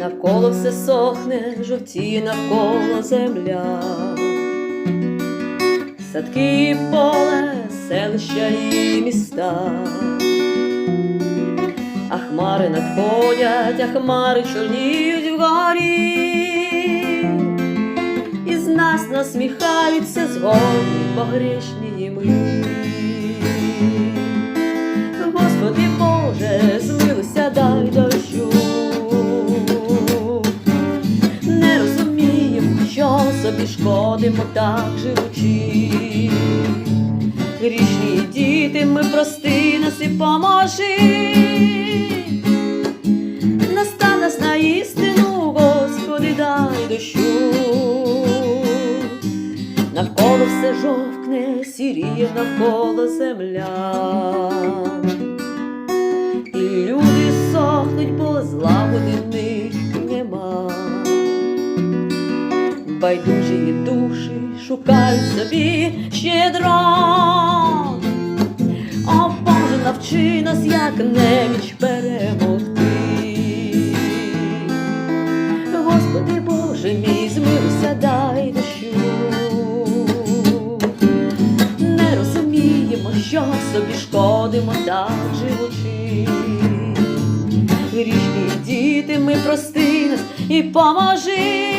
навколо все сохне, жовтіє навколо земля, садки і поле, селища і міста, а хмари надходять, а хмари чорніють вгорі, і з нас насміхаються згодні погрішні ми. Собі шкодимо так живучи. Грішні діти, ми прости нас і поможи. Настав нас на істину, Господи, дай дощу. Навколо все жовкне, сіріє навколо земля. І люди сохнуть, бо злагоди них Байдужі душі шукають собі щедро. О Боже, навчи нас, як неміч перемогти. Господи Боже мій, змилуйся, дай дощу. Не розуміємо, що собі шкодимо так живучи. Грішні діти, ми прости нас і поможи.